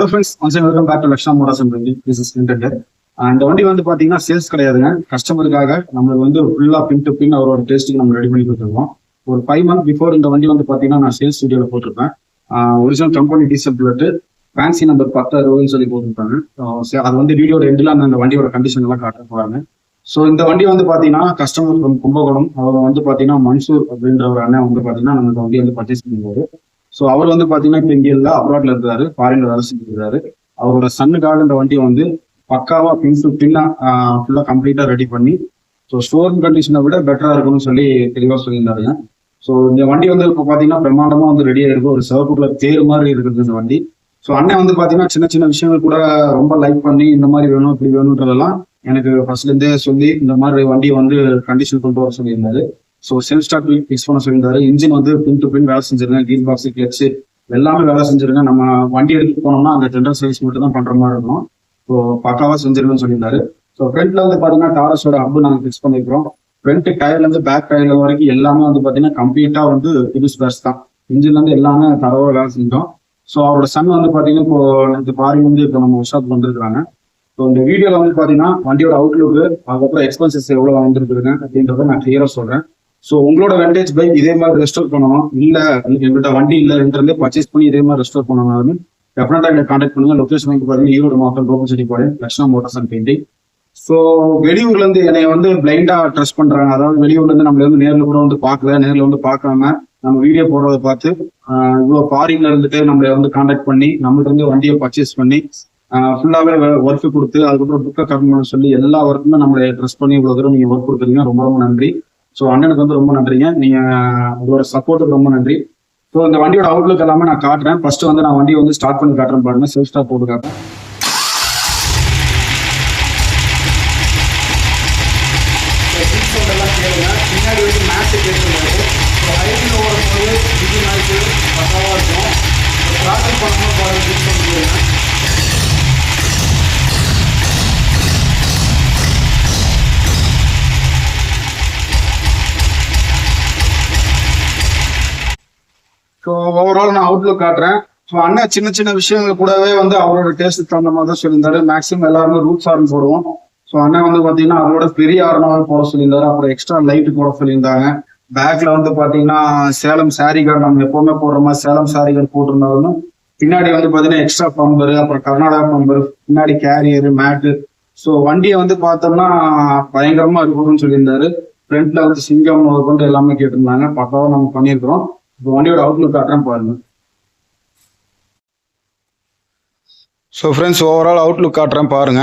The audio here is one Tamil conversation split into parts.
Hello friends once welcome back to Laksha motors வண்டி திஸ் இஸ் இன்டென்டர் வண்டி வந்து பாத்தீங்கன்னா சேல்ஸ் கிடையாதுங்க. கஸ்டமருக்காக நம்மளுக்கு வந்து ஃபுல்லாக பின் டு பின் அவரோட டேஸ்ட்டுக்கு நம்ம ரெடி பண்ணி கொடுத்துருவோம். ஒரு ஃபைவ் மந்த் பிஃபோர் இந்த வண்டி வந்து பாத்தீங்கன்னா நான் சேல்ஸ் வீடியோல போட்டிருப்பேன். Original company diesel bullet fancy number பத்து அறுபதுன்னு சொல்லி போட்டிருப்பாங்க. அது வந்து வீடியோட எண்டில் அந்த வண்டியோட கண்டிஷன் எல்லாம் காட்ட போகிறாங்க ஸோ இந்த வண்டி வந்து பாத்தீங்கன்னா கஸ்டமர் ஃப்ரம் கும்பகோணம். அவர் வந்து பாத்தீங்கன்னா மன்சூர் அப்படின்ற ஒரு அண்ணன் வந்து பாத்தீங்கன்னா நம்ம இந்த வண்டி வந்து பர்ச்சேஸ் பண்ணுவார். ஸோ அவர் வந்து பாத்தீங்கன்னா இப்போ இங்கே இல்லை அப்ராட்ல இருக்காரு ஃபாரின்ல வேலை செஞ்சுருக்காரு. அவரோட சன்னுக்காக இந்த வண்டியை வந்து பக்காவா பின் டு பின்னா ஃபுல்லா கம்ப்ளீட்டா ரெடி பண்ணி ஸோ ஸ்டோர் கண்டிஷனை விட பெட்டரா இருக்கும்னு சொல்லி தெளிவாக சொல்லியிருந்தாருங்க ஸோ இந்த வண்டி வந்து இப்போ பார்த்தீங்கன்னா பிரம்மாண்டமா வந்து ரெடியாக இருக்கு ஒரு சிவப்பு கலர் தேர் மாதிரி இருக்குது இந்த வண்டி. ஸோ அண்ணன் வந்து பார்த்தீங்கன்னா சின்ன சின்ன விஷயங்கள் கூட ரொம்ப லைக் பண்ணி இந்த மாதிரி வேணும் இப்படி வேணுன்றதெல்லாம் எனக்கு ஃபர்ஸ்ட்லேருந்தே சொல்லி இந்த மாதிரி வண்டியை வந்து கண்டிஷன் கொண்டு வர சொல்லியிருந்தாரு. ஸோ செல்ஃப் ஸ்டார்ட் ஃபிக்ஸ் பண்ண சொல்லியிருந்தாரு. இன்ஜின் வந்து பின் டு பின் வேலை செஞ்சிருங்க கீர் பாக்ஸ் கிளச்சு எல்லாமே வேலை செஞ்சிருங்க நம்ம வண்டி எடுத்து போனோம்னா அந்த ஜென்ரல் சர்வீஸ் மட்டும் தான் பண்ற மாதிரி இருக்கும். ஸோ பக்காவா செஞ்சிருங்கன்னு சொல்லியிருந்தாரு. ஸோ ஃப்ரண்ட்ல வந்து பாத்தீங்கன்னா டாரஸோட ஹப் நாங்கள் ஃபிக்ஸ் பண்ணிருக்கிறோம். ஃப்ரண்ட் டயர்ல இருந்து பேக் டயர்ல வரைக்கும் எல்லாமே வந்து பாத்தீங்கன்னா கம்ப்ளீட்டா வந்து புதுசு பேர்ஸ் தான். இன்ஜின்ல இருந்து எல்லாமே தரவாக வேலை செஞ்சோம். ஸோ அவரோட சன் வந்து பாத்தீங்கன்னா இப்போ இந்த பாரி வந்து இப்போ நம்ம உஷாத் வந்துருக்காங்க வந்திருக்காங்க ஸோ இந்த வீடியோல வந்து பாத்தீங்கன்னா வண்டியோட அவுட்லுக்கு அதுக்கப்புறம் எக்ஸ்பென்சஸ் எவ்வளவு வந்துருக்குதுங்க அப்படின்றத நான் கிளியரா சொல்றேன். ஸோ உங்களோட வெண்டேஜ் பைக் இதே மாதிரி ரெஸ்டோர் பண்ணணும். இல்லை எங்கள்கிட்ட வண்டி இல்லைன்றதே பர்ச்சேஸ் பண்ணி இதே மாதிரி ரெஸ்டோர் பண்ணணும் டெஃபினட்டாக எங்களை காண்டாக்ட் பண்ணுங்க. லொக்கேஷன் வந்து பாருங்க. ஈரோடு மாவட்டம் ரோபன் Shetty Lakshana motors and painting so வெளியூர்லேருந்து என்னை வந்து பிளைண்டாக ட்ரஸ்ட் பண்ணுறாங்க அதாவது வெளியூர்லேருந்து நம்மளை நம்மள வந்து நேரில் கூட வந்து பார்க்கல. நேரில் வந்து பார்க்காம நம்ம வீடியோ போடுறத பார்த்து இவ்வளோ ஃபாரின்ல இருந்துட்டு நம்மளை வந்து காண்டாக்ட் பண்ணி நம்மள்ட்ட இருந்து வண்டியை பர்ச்சேஸ் பண்ணி ஃபுல்லாகவே ஒர்க்கு கொடுத்து அதுக்கப்புறம் புக்கை கம்மி பண்ண சொல்லி எல்லா ஒர்க்குமே நம்மளை ட்ரெஸ் பண்ணி இவ்வளோ தூரம் நீங்கள் ஒர்க் கொடுக்குறீங்க ரொம்ப ரொம்ப நன்றி. ஸோ அண்ணனுக்கு வந்து ரொம்ப நன்றிங்க நீங்க உங்களோட சப்போர்ட்டுக்கு ரொம்ப நன்றி ஸோ இந்த வண்டியோட அவுட்லுக் எல்லாமே நான் காட்டுறேன் ஃபர்ஸ்ட் வந்து நான் வண்டியை வந்து ஸ்டார்ட் பண்ணி காட்டுறேன் பாருங்க செல்ஃப் ஸ்டார்ட் போட்டு காட்டுறேன் பின்னாடி வந்து மேட்ச் கேட்டுருந்தாரு ஸோ ஹைவில் ஓடும்போது இது மேட்ச் பக்காவாக இருக்கும் ட்ராக்கர் பண்ணாமல் பாருங்க ஸோ ஓவரால் நான் அவுட்லுக் காட்டுறேன். ஸோ அண்ணன் சின்ன சின்ன விஷயங்கள் கூடவே வந்து அவரோட டேஸ்ட்டுக்கு தகுந்த மாதிரி தான் சொல்லியிருந்தாரு. மேக்ஸிமம் எல்லாருமே ரூட்ஸ் ஆரன் போடுவோம். ஸோ அண்ணன் வந்து பார்த்தீங்கன்னா அதோட பெரிய ஆரணமாக போட சொல்லியிருந்தாரு. அப்புறம் எக்ஸ்ட்ரா லைட் போட சொல்லியிருந்தாங்க. பேக்ல வந்து பார்த்தீங்கன்னா சேலம் சாரி கார்டு நம்ம எப்பவுமே போடுற மாதிரி சேலம் சாரி கார்டு போட்டிருந்தாலும் பின்னாடி வந்து பார்த்தீங்கன்னா எக்ஸ்ட்ரா பம்பரு அப்புறம் கர்நாடகா பம்பர் பின்னாடி கேரியர் மேட்டு ஸோ வண்டியை வந்து பார்த்தோம்னா பயங்கரமா இருக்கணும்னு சொல்லியிருந்தாரு. ஃப்ரண்ட்ல வந்து சிங்கம் கொண்டு எல்லாமே கேட்டிருந்தாங்க. பக்காவும் நம்ம பண்ணியிருக்கிறோம். இப்போ வண்டியோட அவுட்லுக் காட்டுறேன் பாருங்க. ஸோ ஃப்ரெண்ட்ஸ் ஓவரால் அவுட்லுக் காட்டுறேன் பாருங்க.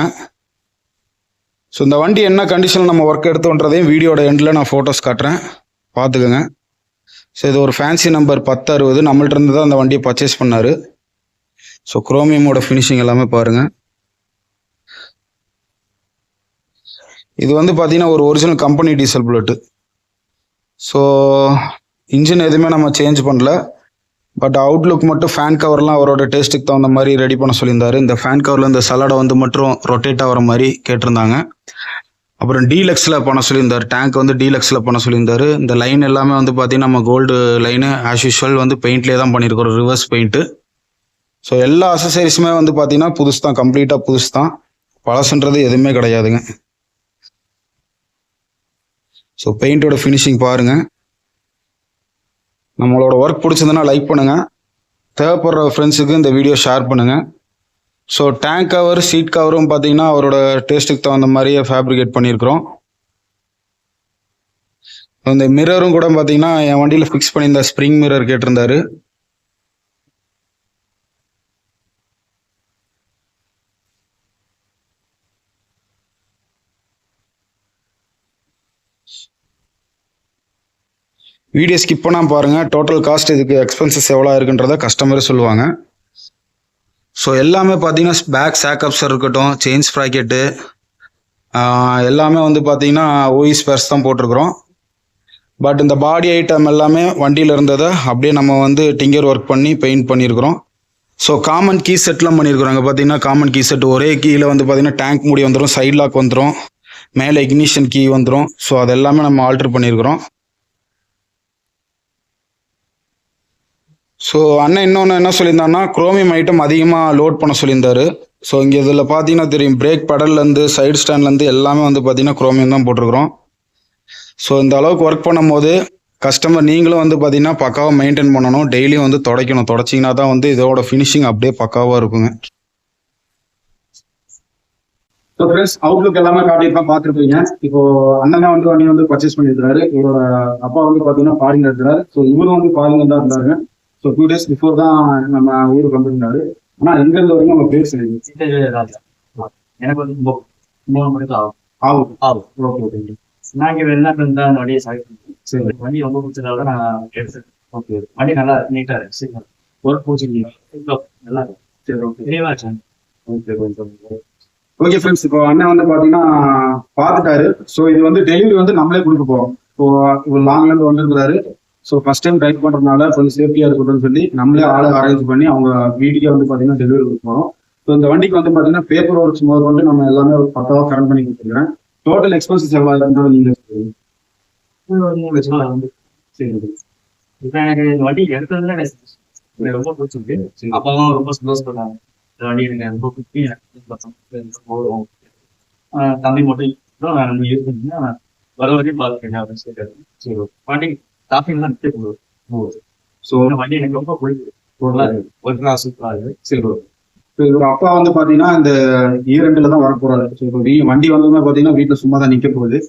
ஸோ இந்த வண்டி என்ன கண்டிஷனில் நம்ம ஒர்க் எடுத்தோன்றதையும் வீடியோட எண்டில் நான் ஃபோட்டோஸ் காட்டுறேன். பார்த்துக்கோங்க. ஸோ இது ஒரு ஃபேன்சி நம்பர் பத்து அறுபது நம்மள்கிட்டருந்து தான் அந்த வண்டியை பர்ச்சேஸ் பண்ணார். ஸோ குரோமியமோட ஃபினிஷிங் எல்லாமே பாருங்கள் இது வந்து பார்த்தீங்கன்னா ஒரு original company diesel bullet so engine எதுவுமே நம்ம சேஞ்ச் பண்ணல. பட் அவுட்லுக் மட்டும் ஃபேன் கவர்லாம் அவரோட டேஸ்ட்டுக்கு தகுந்த மாதிரி ரெடி பண்ண சொல்லியிருந்தாரு. இந்த ஃபேன் கவரில் இந்த சலடை வந்து மட்டும் ரொட்டேட் ஆகிற மாதிரி கேட்டிருந்தாங்க. அப்புறம் டீலக்ஸில் பண்ண சொல்லியிருந்தார். டேங்க் வந்து டீலக்ஸில் பண்ண சொல்லியிருந்தாரு. இந்த லைன் எல்லாமே வந்து பார்த்தீங்கன்னா நம்ம கோல்டு லைனு ஆஸ் யூஷுவல் வந்து பெயிண்ட்லேயே தான் பண்ணியிருக்கிறோம் ரிவர்ஸ் பெயிண்ட்டு ஸோ எல்லா அசசரிஸுமே வந்து பார்த்தீங்கன்னா புதுசு தான். கம்ப்ளீட்டாக புதுசு தான். பழசுன்றது எதுவுமே கிடையாதுங்க. ஸோ பெயிண்டோட ஃபினிஷிங் பாருங்கள் நம்மளோட ஒர்க் பிடிச்சதுன்னா லைக் பண்ணுங்கள் தேவைப்படுற ஃப்ரெண்ட்ஸுக்கு இந்த வீடியோ ஷேர் பண்ணுங்கள் ஸோ டேங்க் கவர் சீட் கவரும் பார்த்தீங்கன்னா அவரோட டேஸ்ட்டுக்கு தகுந்த மாதிரியே ஃபேப்ரிகேட் பண்ணியிருக்கிறோம். இந்த மிரரும் கூட பார்த்தீங்கன்னா என் வண்டியில் ஃபிக்ஸ் பண்ணியிருந்த ஸ்ப்ரிங் மிரர் கேட்டிருந்தாரு. வீடியோ ஸ்கிப் பண்ணாமல் பாருங்கள் டோட்டல் காஸ்ட் இதுக்கு எக்ஸ்பென்சஸ் எவ்வளோ இருக்குன்றத கஸ்டமரே சொல்லுவாங்க. ஸோ எல்லாமே பார்த்தீங்கன்னா பேக் சேக்கப்ஸ் இருக்கட்டும் செயின்ஸ் ப்ராக்கெட்டு எல்லாமே வந்து பார்த்தீங்கன்னா ஓஇ ஸ்பேர்ஸ் தான் போட்டிருக்கிறோம். பட் இந்த பாடி ஐட்டம் எல்லாமே வண்டியில் இருந்ததை அப்படியே நம்ம வந்து டிங்கர் ஒர்க் பண்ணி பெயிண்ட் பண்ணியிருக்கிறோம். ஸோ காமன் கீ செட்லாம் பண்ணியிருக்கிறோம் அங்கே பார்த்தீங்கன்னா காமன் கீ செட் ஒரே கீழே வந்து பார்த்தீங்கன்னா டேங்க் மூடி வந்துடும் சைட் லாக் வந்துடும் மேலே இக்னிஷன் கீ வந்துடும் ஸோ அது எல்லாமே நம்ம ஆல்ட்ரு பண்ணியிருக்கிறோம். ஸோ அண்ணன் இன்னொன்று என்ன சொல்லியிருந்தான்னா குரோமியம் ஐட்டம் அதிகமாக லோட் பண்ண சொல்லியிருந்தாரு. ஸோ இங்கே இதில் பார்த்தீங்கன்னா தெரியும் பிரேக் பெடல்லேருந்து சைடு ஸ்டாண்ட்லேருந்து எல்லாமே வந்து பார்த்தீங்கன்னா குரோமியம் தான் போட்டிருக்கிறோம். ஸோ இந்த அளவுக்கு ஒர்க் பண்ணும்போது கஸ்டமர் நீங்களும் வந்து பார்த்தீங்கன்னா பக்காவாக மெயின்டைன் பண்ணணும். டெய்லியும் வந்து துடைக்கணும். தொடச்சிங்கன்னா தான் வந்து இதோட ஃபினிஷிங் அப்படியே பக்காவாக இருக்குங்க. ஸோ ஃப்ரெண்ட்ஸ் அவுட்லுக் எல்லாமே காட்டியிருக்கோம் பார்த்துருப்பீங்க. இப்போ அண்ணன் தான் வந்து வண்டி வந்து பர்ச்சேஸ் பண்ணியிருக்காரு இவரோட அப்பா வந்து பார்த்தீங்கன்னா ஃபாரின் இருக்கிறாரு ஸோ இவரும் வந்து ஃபாரின் தான் இருந்தாரு ஸோ டூ டேஸ் பிஃபோர் தான் நம்ம ஊருக்கு வந்திருந்தாரு. ஆனால் எங்க இருந்து வரைக்கும் நம்ம பேர் சொல்லிடுங்க எனக்கு வந்து மூணு மணிக்கு ஆகும். ஆகும். ஆகும். Okay okay. நான் இங்க வெளிநாட்டுல இருந்தா அந்த வண்டியை சாய் சரி. வண்டி ரொம்ப பிடிச்சதால நான் எடுத்தேன். ஓகே வண்டி நல்லா நீட்டா இருக்கு. சீக்கிரம். ஒர்க் பிடிச்சிருக்கீங்க நல்லா இருக்கு. சரி ஓகே. தெளிவா இருக்கு. ஓகே ஓகே ஃப்ரெண்ட்ஸ் இப்போ அண்ணன் வந்து பாத்தீங்கன்னா பார்த்துட்டாரு. ஸோ இது வந்து டெலிவரி வந்து நம்மளே கொடுக்க போறோம். ஸோ இவர் லாங்ல இருந்து வந்திருக்கிறாரு. ஸோ ஃபர்ஸ்ட் டைம் ட்ரைவ் பண்றதுனால கொஞ்சம் சேஃப்டியா இருக்கட்டும்னு சொல்லி நம்மளே ஆளை அரேஞ்ச் பண்ணி அவங்க வீட்டுக்கே வந்து பாத்தீங்கன்னா டெலிவரி கொடுக்க போறோம். ஸோ இந்த வண்டிக்கு வந்து பாத்தீங்கன்னா பேப்பர் ஒர்க்ஸ் முதல் கொண்டு நம்ம எல்லாமே ஒரு பக்காவா கரண்ட் பண்ணி கொடுத்துருக்கேன். டோட்டல் எக்ஸ்பென்சஸ் எவ்வளவு இருக்குன்றது நீங்க சொல்லுங்க. மூணு லட்சம் வந்து சரி வண்டி எடுத்ததுல ரொம்ப பிடிச்சிருக்கு. அப்பாவும் ரொம்ப சந்தோஷப்பட்டாங்க. இந்த வண்டி எனக்கு ரொம்ப பிடிச்சி போதும் தம்பி மட்டும் யூஸ் நான் வர வரையும் பார்த்துருக்கேன் அப்படின்னு சரி வண்டி டாப்பிங் தான் நிறுத்தி ஸோ இந்த வண்டி எனக்கு ரொம்ப பிடிக்குது. ஒரு நாள் சூப்பரா இருக்கு. சில்வர் இப்போ அப்பா வந்து பாத்தீங்கன்னா இந்த ஈரெண்டுல தான் வரப்போறாரு. ஸோ இப்போ வண்டி வந்ததுன்னா பாத்தீங்கன்னா வீட்டுல சும்மா தான் நிக்க போகுது.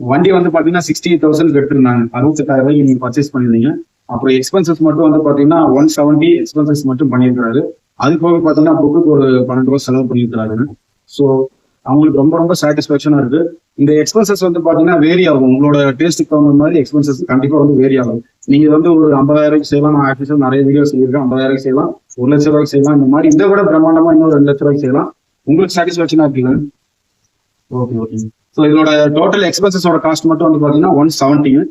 வண்டி வந்து பாத்தீங்கன்னா சிக்ஸ்டி தௌசண்ட் எடுத்திருந்தாங்க அறுபத்தெட்டாயிரம் ரூபாய்க்கு நீங்க பர்ச்சேஸ் பண்ணிருந்தீங்க அப்புறம் எக்ஸ்பென்சஸ் மட்டும் வந்து பாத்தீங்கன்னா ஒன் செவன்ட்டி எக்ஸ்பென்சஸ் மட்டும் பண்ணியிருக்காரு அது போக பாத்தீங்கன்னா புக்குக்கு ஒரு பன்னெண்டு ரூபா செலவு பண்ணியிருக்காரு ஸோ அவங்களுக்கு ரொம்ப ரொம்ப சாட்டிஸ்ஃபேக்ஷனா இருக்கு. இந்த எக்ஸ்பென்சஸ் வந்து பாத்தீங்கன்னா வேரி ஆகும். உங்களோட டேஸ்ட்டுக்கு தகுந்த மாதிரி எக்ஸ்பென்சஸ் கண்டிப்பா வந்து வேரி ஆகும். நீங்க வந்து ஒரு ஐம்பதாயிரம் செய்யலாம். நான் ஆஃபீஸில் நிறைய வீடியோ செய்யிருக்கேன் ஐம்பதாயிரம் செய்யலாம். ஒரு லட்ச ரூபாய்க்கு செய்யலாம். இந்த மாதிரி இதை விட பிரம்மாண்டமா இன்னும் ரெண்டு லட்ச ரூபாய்க்கு செய்யலாம். உங்களுக்கு சாட்டிஸ்ஃபேக்ஷனா இருக்குங்க ஓகே ஓகே ஸோ இதோட டோட்டல் எக்ஸ்பென்சஸோட காஸ்ட் மட்டும் வந்து பாத்தீங்கன்னா ஒன் செவன்ட்டிங்க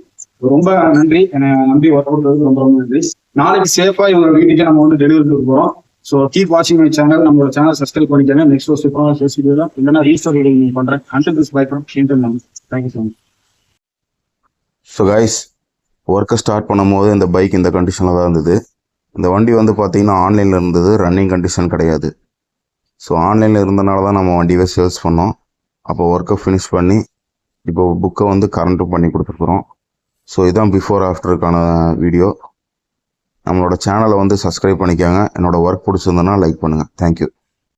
ரொம்ப நன்றி. என்னை நம்பி ஒர்க் அவுட் ரொம்ப ரொம்ப நன்றி. நாளைக்கு சேஃபா இவங்க வீட்டுக்கே நம்ம வந்து டெலிவரி கொடுக்க போறோம். ஸோ கீப் வாட்சிங் மை சேனல் நம்மளோட சேனல் சப்ஸ்கிரைப் பண்ணிக்கோங்க. நெக்ஸ்ட் ஒரு சூப்பரான ஃபேஸ் தான். இல்லைன்னா ரீஸ்டோர் ரீடிங் நீங்கள் பண்ணுறேன் and this by from ஷீண்டன் thank you so much so guys ஒர்க்கை ஸ்டார்ட் பண்ணும்போது இந்த பைக் இந்த கண்டிஷனில் தான் இருந்தது. இந்த வண்டி வந்து பார்த்தீங்கன்னா ஆன்லைனில் இருந்தது. ரன்னிங் கண்டிஷன் கிடையாது. ஸோ ஆன்லைனில் இருந்தனால தான் நம்ம வண்டியை சேல்ஸ் பண்ணோம். அப்போ ஒர்க்கை ஃபினிஷ் பண்ணி இப்போ புக்கை வந்து கரண்ட்டும் பண்ணி கொடுத்துருக்குறோம். ஸோ இதுதான் பிஃபோர் ஆஃப்டருக்கான வீடியோ நம்மளோட சேனலை வந்து சப்ஸ்கிரைப் பண்ணிக்கோங்க. என்னோடய ஒர்க் பிடிச்சிருந்தோன்னா லைக் பண்ணுங்கள் தேங்க்யூ